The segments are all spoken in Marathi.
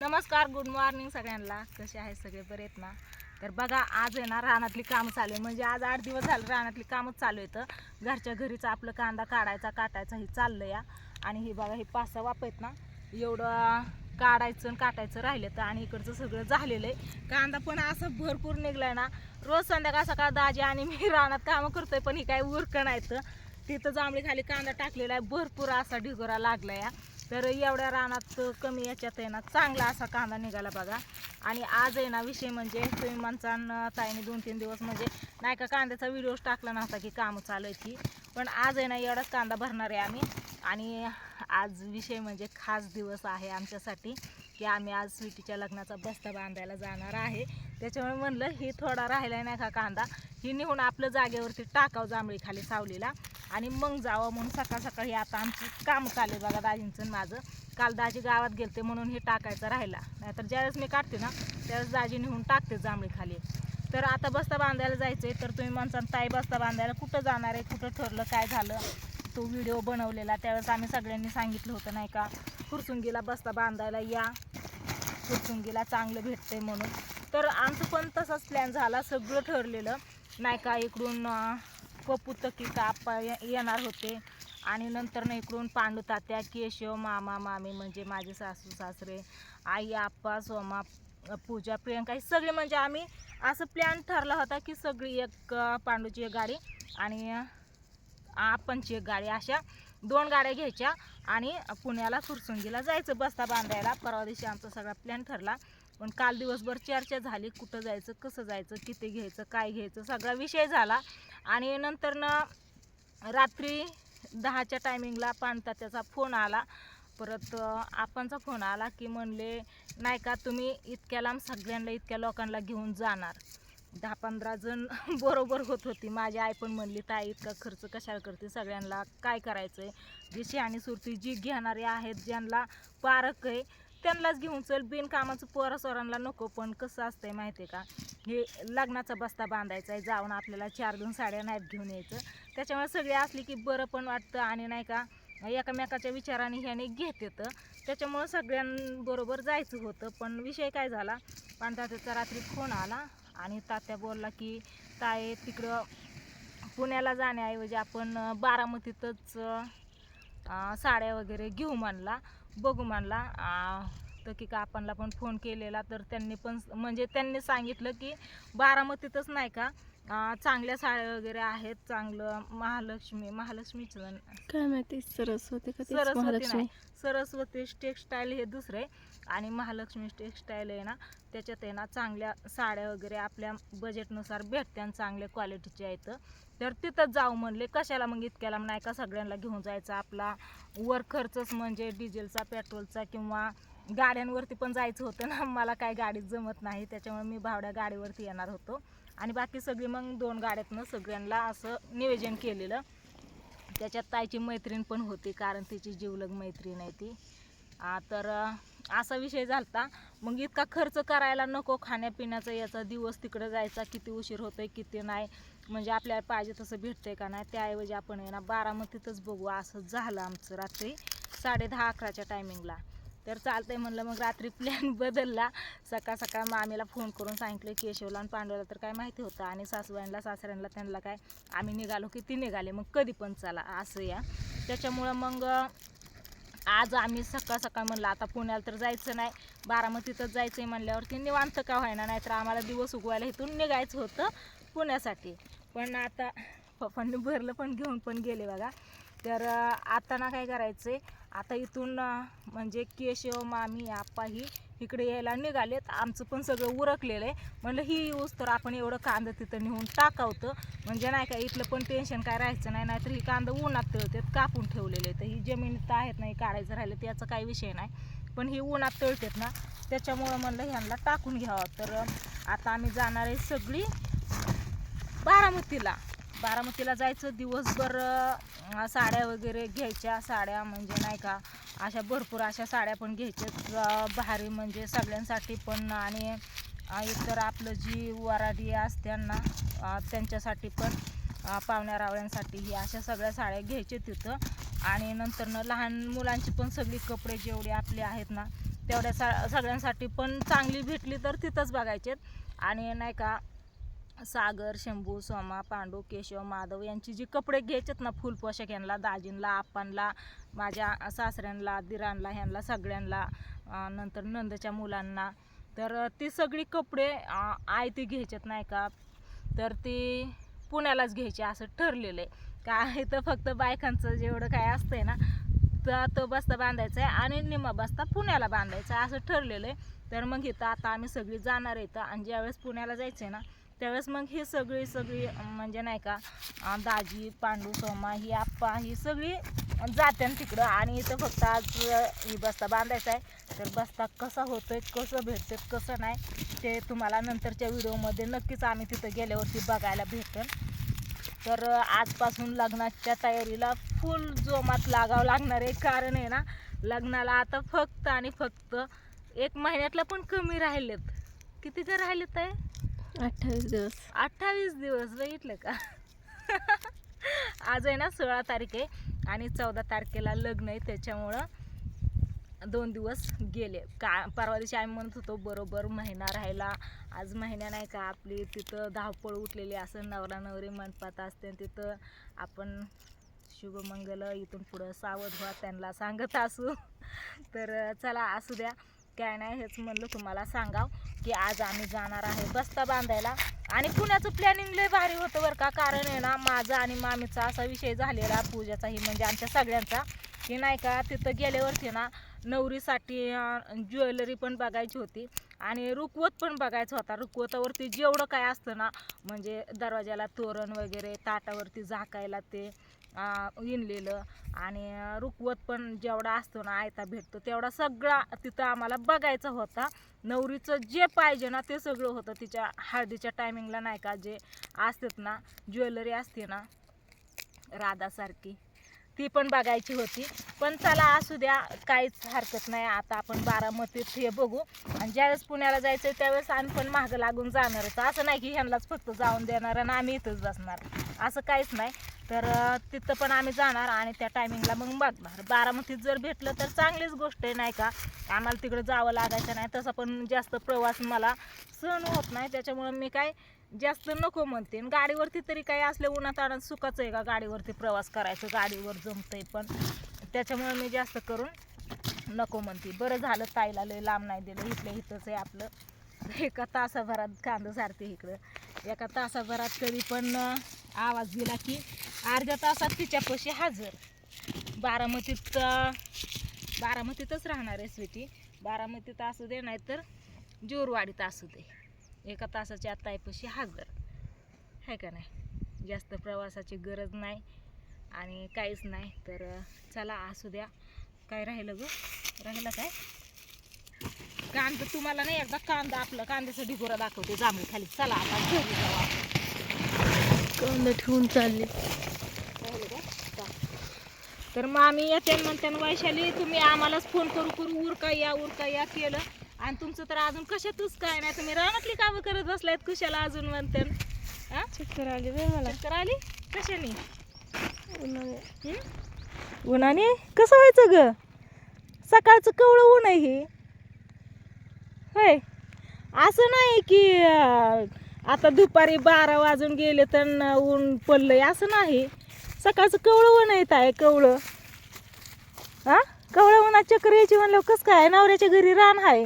नमस्कार गुड मॉर्निंग सगळ्यांना. कसे आहेत सगळे? बरे आहेत ना? तर बघा आज आहे ना रानातली कामं चालू आहे म्हणजे आज आठ दिवस झालं रानातली कामच चालू आहेत. घरच्या घरीच आपलं कांदा काढायचा काटायचा हे चाललं या. आणि हे बघा हे पाच सहा वाप आहेत ना एवढं काढायचं आणि काटायचं राहिलं तर आणि इकडचं सगळं झालेलं आहे. कांदा पण असं भरपूर निघलाय ना. रोज संध्याकाळ सकाळ दाजी आणि मी रानात कामं करतोय पण हे काय उरकण आहेत तिथं जांभळी खाली कांदा टाकलेला आहे. भरपूर असा ढिगोरा लागला या. तर एवढ्या रानात कमी याच्यात आहे ना चांगला असा कांदा निघाला बघा. आणि आज आहे ना विषय म्हणजे तुम्ही माणसानं ताईने दोन तीन दिवस म्हणजे नाही का कांद्याचा व्हिडिओज टाकला नव्हता की कामं चालू आहे की पण आज आहे ना एवढाच कांदा भरणार आहे आम्ही. आणि आज विषय म्हणजे खास दिवस आहे आमच्यासाठी की आम्ही आज स्वीटीच्या लग्नाचा बस्ता बांधायला जाणार आहे. त्याच्यामुळे म्हणलं ही थोडा राहिला नाही का कांदा. ही नेऊन आपलं जागेवरती टाकावं जांभळी खाली सावलीला. आणि मग जावं म्हणून सकाळ सकाळी आता आमची काम चालले बघा दाजींचं माझं. काल दाजी गावात गेलते म्हणून हे टाकायचं राहिला. नाहीतर ज्यावेळेस मी काढते ना त्यावेळेस दाजी नेऊन टाकते जांभळी खाली. तर आता बस्ता बांधायला जायचं आहे तर तुम्ही म्हणसान ताई बस्ता बांधायला कुठं जाणार आहे कुठं ठरलं काय झालं? तो व्हिडिओ बनवलेला त्यावेळेस आम्ही सगळ्यांनी सांगितलं होतं नाही का? फुरसुंगीला बस्ता बांधायला या. फुरसुंगीला चांगलं भेटतंय म्हणून. तर आमचं पण तसाच प्लॅन झाला सगळं ठरलेलं. नाही का इकडून पप्पू तकी आप्पा ये- येणार होते. आणि नंतर ना इकडून पांडू तात्या केशव मामा मामी म्हणजे माझे सासू सासरे आई आप्पा सोमा पूजा प्रियंका हे सगळे म्हणजे आम्ही असं प्लॅन ठरला होता की सगळी एक पांडूची एक गाडी आणि आपणची एक गाडी अशा दोन गाड्या घ्यायच्या आणि पुण्याला फुरसुंगीला जायचं बस्ता बांधायला. परवा दिवशी आमचा सगळा प्लॅन ठरला. पण काल दिवसभर चर्चा झाली कुठं जायचं कसं जायचं किती घ्यायचं काय घ्यायचं सगळा विषय झाला. आणि नंतर ना रात्री दहाच्या टायमिंगला पाणतात्याचा फोन आला. परत आपणचा फोन आला की म्हणले नाही का तुम्ही इतक्या लांब सगळ्यांना इतक्या लोकांना घेऊन जाणार. दहा पंधरा जण बरोबर होत होती. माझी आई पण म्हणली ताई इतका खर्च कशाला करते? सगळ्यांना काय करायचं आहे जी शहाणी सुरती जी घेणारे आहेत ज्यांना पारक आहे त्यांनाच घेऊन चल बिनकामाचं पोरासोरांना नको पण कसं असतंय माहिती आहे का? हे लग्नाचा बस्ता बांधायचा आहे जाऊन आपल्याला चार दोन साड्या नाहीत घेऊन यायचं. त्याच्यामुळे सगळे असली की बरं पण वाटतं आणि नाही का एकामेकाच्या विचाराने ह्याने घेत येतं. त्याच्यामुळं सगळ्यांबरोबर जायचं होतं पण विषय काय झाला? पण तात्याचा रात्री फोन आला आणि तात्या बोलला की ताय तिकडं पुण्याला जाण्याऐवजी आपण बारामतीतच साड्या वगैरे घेऊ म्हणला. बघू म्हणला. तर की का आपणला पण फोन केलेला. तर त्यांनी पण म्हणजे त्यांनी सांगितलं की बारामतीतच नाही का? चांगल्या साड्या वगैरे आहेत चांगलं महालक्ष्मी महालक्ष्मीचं काय माहिती सरस्वती का सरस्वती नाही सरस्वती टेक्स्टाईल हे दुसरे. आणि महालक्ष्मी टेक्स्टाईल आहे ना त्याच्यात आहे ना चांगल्या साड्या वगैरे आपल्या बजेटनुसार भेटते आणि चांगल्या क्वालिटीच्या आहेत. तर तिथंच जाऊ म्हणले कशाला मग इतक्याला नाही का सगळ्यांना घेऊन जायचं? आपला वर खर्चच म्हणजे डिझेलचा पेट्रोलचा किंवा गाड्यांवरती पण जायचं होतं ना मला काय गाडीत जमत नाही त्याच्यामुळे मी भावड्या गाडीवरती येणार होतो. आणि बाकी सगळी मग दोन गाड्यातनं सगळ्यांना असं नियोजन केलेलं. त्याच्यात ताईची मैत्रीण पण होती कारण तिची जीवलग मैत्रीण आहे ती. तर असा विषय झाला मग इतका खर्च करायला नको खाण्यापिण्याचा याचा दिवस तिकडं जायचा किती उशीर होतोय किती नाही. म्हणजे आपल्याला पाहिजे तसं भेटतंय का नाही त्याऐवजी आपण आहे ना बारामतीतच बघू. असं झालं आमचं रात्री साडे दहा अकराच्या टायमिंगला तर चालतंय म्हणलं मग रात्री प्लॅन बदलला. सकाळ सकाळ मामीला फोन करून सांगितलं केशवला आणि पांडवला तर काय माहिती होतं. आणि सासूबाईंना सासऱ्यांना त्यांना काय आम्ही निघालो की ती निघाले. मग कधी पण चला असं या. त्याच्यामुळं मग आज आम्ही सकाळ सकाळ म्हणलं आता पुण्याला तर जायचं नाही. बारामतीतच जायचं आहे म्हणल्यावरती निवांत का व्हायना? नाही तर आम्हाला दिवस उगवायला इथून निघायचं होतं पुण्यासाठी. पण आता पप्पांनी भरलं पण घेऊन पण गेले बघा. तर आता ना काय करायचं आहे आता इथून म्हणजे केशव मामी आप्पा ही इकडे यायला निघालेत. आमचं पण सगळं उरकलेलं आहे. म्हणलं ही यूज तर आपण एवढं कांदा तिथं नेऊन टाकावतं. म्हणजे नाही का इथलं पण टेन्शन काय राहायचं नाही. नाहीतर ही कांदा उन्हात तळतात कापून ठेवलेले तर ही जमिनीत आहेत नाही काढायचं राहिलं त्याचा काही विषय नाही. पण ही उन्हात तळतात ना त्याच्यामुळं म्हणलं ह्यांना टाकून घ्यावं. तर आता आम्ही जाणार आहे सगळी बारामतीला. बारामतीला जायचं दिवसभर साड्या वगैरे घ्यायच्या साड्या म्हणजे नाही का अशा भरपूर अशा साड्या पण घ्यायच्या भारी म्हणजे सगळ्यांसाठी पण आणि इतर आपलं जी वराडी असत्यांना त्यांच्यासाठी पण पाहुण्या रावळ्यांसाठी ही अशा सगळ्या साड्या घ्यायच्या तिथं. आणि नंतर लहान मुलांची पण सगळी कपडे जेवढे आपले आहेत ना तेवढ्या सा सगळ्यांसाठी पण चांगली भेटली तर तिथंच बघायचे आणि नाही का सागर शंभू सोमा पांडू केशव माधव यांची जी कपडे घ्यायचेत ना फुल पोशाख यांना दाजींला आप्पांना माझ्या सासऱ्यांना दिरांना ह्यांना सगळ्यांना नंतर नंदच्या मुलांना तर ती सगळी कपडे अं, आय ती घ्यायचेत नाही का? तर ती पुण्यालाच घ्यायची असं ठरलेलं आहे. काय तर फक्त बायकांचं जेवढं काय असतंय ना तर तो बस्ता बांधायचा आहे आणि निम्मा बस्ता पुण्याला बांधायचा आहे असं ठरलेलं आहे. तर मग इथं आता आम्ही सगळी जाणार आहे तर आणि ज्यावेळेस पुण्याला जायचं आहे ना त्यावेळेस मग ही सगळी सगळी म्हणजे नाही का दाजी पांडू सोमा ही आप्पा ही सगळी जाते तिकडं. आणि इथं फक्त आज ही बस्ता बांधायचा आहे. तर बस्ता कसा होतो आहे कसं भेटते कसं नाही ते तुम्हाला नंतरच्या व्हिडिओमध्ये नक्कीच आम्ही तिथं गेल्यावरती बघायला भेटेल. तर आजपासून लग्नाच्या तयारीला फुल जोमात लागावं लागणार आहे. कारण आहे ना लग्नाला आता फक्त आणि फक्त एक महिन्यातला पण कमी राहिलेत. किती जर राहिलेत आहे अठ्ठावीस दिवस. अठ्ठावीस दिवस बघितलं का? आज आहे ना सोळा तारीख आहे आणि चौदा तारखेला लग्न आहे त्याच्यामुळं दोन दिवस गेले. का परवा दिवशी आम्ही म्हणत होतो बरोबर महिना राहिला. आज महिना नाही का आपली तिथं धावपळ उठलेली असं नवरा नवरी मंडपात असते आणि तिथं आपण शुभमंगल इथून पुढं सावध व्हा त्यांना सांगत असू. तर चला असू द्या. काय नाही हेच म्हणलं तुम्हाला सांगाव. की आज आम्ही जाणार आहे बस्ता बांधायला. आणि पुण्याचं प्लॅनिंग लय भारी होतं बरं का कारण आहे ना माझा आणि मामीचा असा विषय झालेला पूजाचाही म्हणजे आमच्या सगळ्यांचा. की नाही का तिथं गेल्यावरती ना नवरीसाठी ज्वेलरी पण बघायची होती. आणि रुकवत पण बघायचा होता. रुकवतावरती जेवढं काय असतं ना म्हणजे दरवाजाला तोरण वगैरे ताटावरती झाकायला ते इनलेलं. विणलेलं आणि रुकवत पण जेवढा असतो ना आयता भेटतो तेवढा सगळा तिथं आम्हाला बघायचा होता. नवरीचं जे पाहिजे ना ते सगळं होतं. तिच्या हळदीच्या टायमिंगला नाही का जे असतात ना ज्वेलरी असते ना राधासारखी ती पण बघायची होती. पण चला असू द्या काहीच हरकत नाही. आता आपण बारामतीत हे बघू. आणि ज्यावेळेस पुण्याला जायचं आहे त्यावेळेस आम्ही पण मागं लागून जाणारच. असं नाही की ह्यांनाच फक्त जाऊन देणार आणि आम्ही इथंच बसणार. असं काहीच नाही. तर तिथं पण आम्ही जाणार आणि त्या टायमिंगला मग बघणार. बारामतीत जर भेटलं तर चांगलीच गोष्ट आहे नाही का? आम्हाला तिकडं जावं लागायचं नाही. तसं पण जास्त प्रवास मला सहन होत नाही. त्याच्यामुळं मी काय जास्त नको म्हणते. आणि गाडीवरती तरी काही असले उन्हात आणत सुखाचं आहे का? गाडीवरती प्रवास करायचं गाडीवर जमतंय पण. त्याच्यामुळं मी जास्त करून नको म्हणते. बरं झालं ताईला लय लांब नाही दिलं. इथलं इथंच आहे आपलं. एका तासाभरात कांदं सारते इकडं. एका तासाभरात कधी पण आवाज दिला की अर्ध्या तासात तिच्यापाशी हजर. बारामतीत बारामतीतच राहणार आहे स्वीटी. बारामतीत असू दे नाही तर जोरवाडीत असू दे. एका तासाच्या आत हजर. आहे का नाही? जास्त प्रवासाची गरज नाही आणि काहीच नाही. तर चला असू द्या. काय राहिलं ग? राहिलं काय? कांदा तुम्हाला नाही एकदा कांदा आपलं कांद्याचा ढिगोरा दाखवते जांभळी खाली. चला आता घरी जाऊ आपण. कांदा ठेवून चालले. राहिलं का? चा. तर मग आम्ही येते म्हणते ना, वैशाली तुम्ही आम्हालाच फोन करू करू उरका या उरका या केलं. आणि तुमचं तर अजून कशातच काय नाही तुम्ही रानातली कामं करत बसलायत कुशाला अजून म्हणते. हा? चक्कर आली बाई मला. चक्कर आली? कशाने? उन्हाने. हं? उन्हाने? कसं व्हायचं ग? सकाळचं कवळं ऊन आहे हे. होय. असं नाही की आता दुपारी बारा वाजून गेले तर ऊन ऊन पडलंय असं नाही. सकाळचं कवळं ऊन येत आहे कवळं. हां? कवळं उन्हात चक्कर यायची म्हणलं कसं काय? नवऱ्याच्या घरी रान आहे.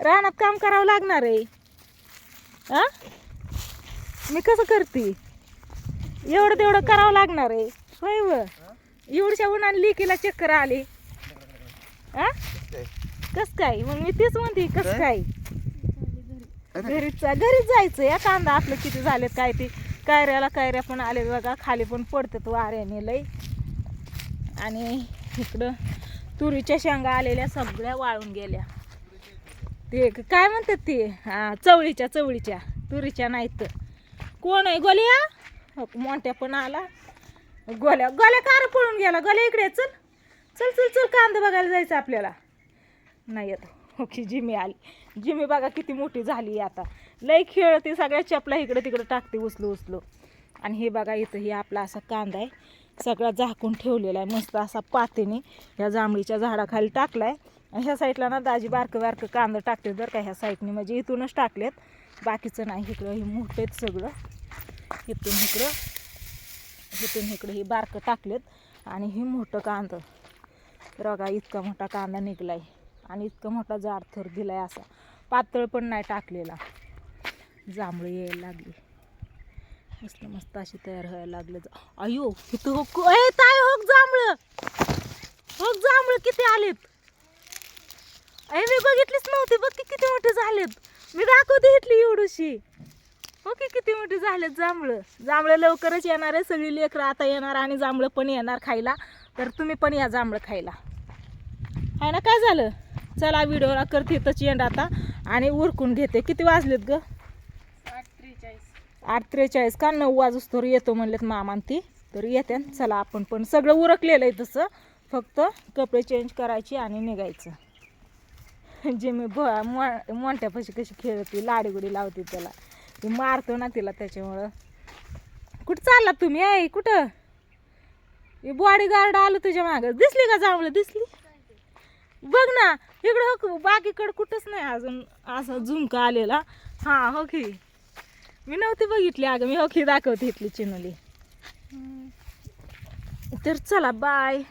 रानात काम करावं लागणार आहे. हां? मी कसं करते? एवढं तेवढं करावं लागणार आहे. होय व? एवढ्या उन्हाने लेकीला चक्कर आली. हां? कस काय? मग मी तेच म्हणते कस काय? घरीच घरीच जायचं या कांदा आपलं किती झालेत काय ते? कायऱ्याला कायऱ्या पण आले बघा खाली पण पडतात वाऱ्याने लय. आणि इकडं तुरीच्या शेंगा आलेल्या सगळ्या वाळून गेल्या. ते क- काय म्हणतात ते? हा चवळीच्या चवळीच्या. तुरीच्या नाहीत. कोण आहे? गोल्या? हो, मोठ्या पण आला. गोल्या गोल्या कार पळून गेला. गोल्या इकडे ये, चल. चल चल चल कांदा बघायला जायचं आपल्याला. नाही येत. हो ओके जिमी आली. जिमी बघा किती मोठी झाली आता. लई खेळते सगळ्या चपला इकडे तिकडे टाकते उचलू उचलू आणि हे बघा इथं हे आपला असा कांदा आहे. सगळा झाकून ठेवलेला आहे. मस्त असा पातेने या जांभळीच्या झाडाखाली टाकलाय. ह्या साईडला ना दाजी बारकं बारकं कांदा टाकते बरं का ह्या साईडने. म्हणजे इथूनच टाकलेत. बाकीचं नाही इकडं. हे मोठं आहेत सगळं. इथून इकडं इथून इकडं हे बारकं टाकलेत. आणि हे मोठं कांदा. बघा इतका मोठा कांदा निघलाय. आणि इतका मोठा जाड थर दिला आहे असा. पातळ पण नाही टाकलेला. जांभळं यायला लागली. मस्त मस्त अशी तयार व्हायला लागलं. जा अयो इथं हो ए ताय होक जांभळं! होक जांभळं किती आलेत? अय मी बघितलीच नव्हती. बघ की किती मोठे झालेत. मी दाखवते इथली एवढीशी. हो की किती मोठी झालेत जांभळं. जांभळं लवकरच येणार आहे. सगळी लेकरं आता येणार आणि जांभळं पण येणार खायला. तर तुम्ही पण या जांभळं खायला. आहे ना काय झालं? चला व्हिडिओला करते तच एंड आता. आणि उरकून घेते. किती वाजलेत ग? आठ त्रेचाळीस का? नऊ वाजूस तर येतो म्हणलेत मामान ती. तर येते. चला आपण पण सगळं उरकलेलं आहे तसं. फक्त कपडे चेंज करायचे आणि निघायचं. जे मी भ मोठ्यापाशी कशी खेळते लाडीगुडी लावते त्याला. ती मारतो ना तिला त्याच्यामुळं. कुठं चालला तुम्ही? आहे कुठं? बॉडीगार्ड आलं तुझ्या मागं. दिसली का जांभळं? दिसली? बघ ना इकडं हो बाकीकडं कुठंच नाही अजून असं झुमका आलेला. हां हो की. मी नव्हती बघितली अगं मी हो की दाखवते इथली चिनोली. तर चला बाय